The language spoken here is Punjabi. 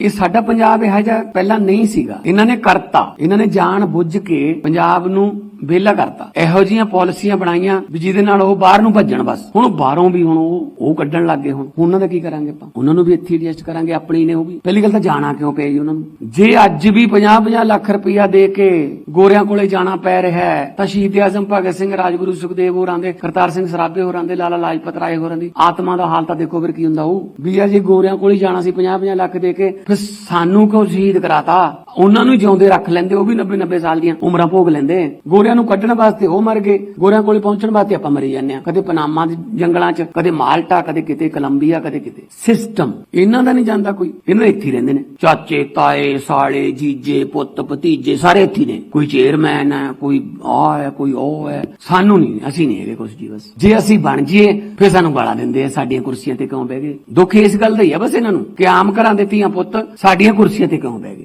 ਇਹ ਸਾਡਾ ਪੰਜਾਬ ਇਹ ਜਿਹਾ ਪਹਿਲਾਂ ਨਹੀਂ ਸੀਗਾ। ਇਹਨਾਂ ਨੇ ਕਰਤਾ। ਇਹਨਾਂ ਨੇ ਜਾਣ ਬੁੱਝ ਕੇ ਪੰਜਾਬ ਨੂੰ ਵਿਹਲਾ ਕਰਤਾ। ਇਹੋ ਜੀਆਂ ਪਾਲਿਸੀਆਂ ਬਣਾਈਆਂ ਵੀ ਜਿਹਦੇ ਨਾਲ ਉਹ ਬਾਹਰ ਨੂੰ ਭੱਜਣ ਬਸ। ਹੁਣ ਬਾਹਰੋਂ ਵੀ ਹੁਣ ਉਹ ਉਹ ਕੱਢਣ ਲੱਗ ਗਏ ਹੁਣ। ਉਹਨਾਂ ਦਾ ਕੀ ਕਰਾਂਗੇ ਆਪਾਂ? ਉਹਨਾਂ ਨੂੰ ਵੀ ਇੱਥੇ ਐਡਜਸਟ ਕਰਾਂਗੇ, ਆਪਣੀ ਨੇ ਉਹ ਵੀ। ਪਹਿਲੀ ਗੱਲ ਤਾਂ ਜਾਣਾ ਕਿਉਂ ਪਿਆ ਜੀ ਉਹਨਾਂ ਨੂੰ? ਜੇ ਅੱਜ ਵੀ 50-50 ਲੱਖ ਰੁਪਇਆ ਦੇ ਕੇ ਗੋਰਿਆਂ ਕੋਲੇ ਜਾਣਾ ਪੈ ਰਿਹਾ ਹੈ, ਤਾਂ ਸ਼ਹੀਦ ਆਜ਼ਮ ਭਗਤ ਸਿੰਘ, ਰਾਜਗੁਰੂ ਸੁਖਦੇਵ ਹੋਰਾਂ ਦੇ, ਕਰਤਾਰ ਸਿੰਘ ਸਰਾਭੇ ਹੋਰਾਂ ਦੇ, ਲਾਲਾ ਲਾਜਪਤ ਰਾਏ ਹੋਰਾਂ ਦੀ ਆਤਮਾ ਦਾ ਹਾਲ ਤਾਂ ਦੇਖੋ ਫਿਰ ਕੀ ਹੁੰਦਾ ਉਹ। ਵੀ ਆ ਜੇ ਗੋਰਿਆਂ ਕੋਲ ਹੀ ਜਾਣਾ ਸੀ 50-50 ਲੱਖ ਦੇ ਕੇ, ਫਿਰ ਸਾਨੂੰ ਕਿਉਂ ਸ਼ਹੀਦ ਕਰਾਤਾ? ਉਹਨਾਂ ਨੂੰ ਜਿਉਂਦੇ ਰੱਖ ਲੈਂਦੇ, ਉਹ ਵੀ 90-90 ਸਾਲ ਦੀਆਂ ਉਮਰਾਂ ਭੋਗ ਲੈਂਦੇ। ਗੋਰਿਆਂ ਨੂੰ ਕੱਢਣ ਵਾਸਤੇ ਉਹ ਮਰ ਗਏ। ਗੋਰਿਆਂ ਕੋਲੇ ਪਹੁੰਚਣ ਵਾਸਤੇ ਆਪਾਂ ਮਰੀ ਜਾਂਦੇ ਆ ਕਦੇ ਪਨਾਮਾ ਦੇ ਜੰਗਲਾਂ 'ਚ, ਕਦੇ ਮਾਲਟਾ, ਕਦੇ ਕਿਤੇ ਕੋਲੰਬੀਆ, ਕਦੇ ਕਿਤੇ। ਸਿਸਟਮ ਇਹਨਾਂ ਦਾ ਨਹੀਂ ਜਾਂਦਾ ਕੋਈ। ਇਹਨਾਂ ਇੱਥੇ ਰਹਿੰਦੇ ਨੇ। ਚਾਚੇ, ਤਾਏ, ਸਾਲੇ, ਜੀਜੇ, ਪੁੱਤ, ਭਤੀਜੇ, ਸਾਰੇ ਇੱਥੇ ਨੇ। ਕੋਈ ਚੇਅਰਮੈਨ ਹੈ, ਕੋਈ ਆ ਹੈ, ਕੋਈ ਉਹ ਹੈ। ਸਾਨੂੰ ਨਹੀਂ, ਅਸੀਂ ਨਹੀਂ ਹੈਗੇ ਕੁਛ ਜੀ ਬਸ। ਜੇ ਅਸੀਂ ਬਣ ਜਾਈਏ, ਫਿਰ ਸਾਨੂੰ ਗਾਲਾਂ ਦਿੰਦੇ ਆ, ਸਾਡੀਆਂ ਕੁਰਸੀਆਂ ਤੇ ਕਿਉਂ ਬਹਿ ਗਏ? ਦੁੱਖ ਇਸ ਗੱਲ ਦਾ ਹੀ ਆ ਬਸ ਇਹਨਾਂ ਨੂੰ, ਕਿ ਆਮ ਘਰਾਂ ਦੇ ਧੀਆਂ ਪੁੱਤ ਸਾਡੀਆਂ ਕੁਰਸੀਆਂ ਤੇ ਕਿਉਂ ਬਹਿ ਗਏ?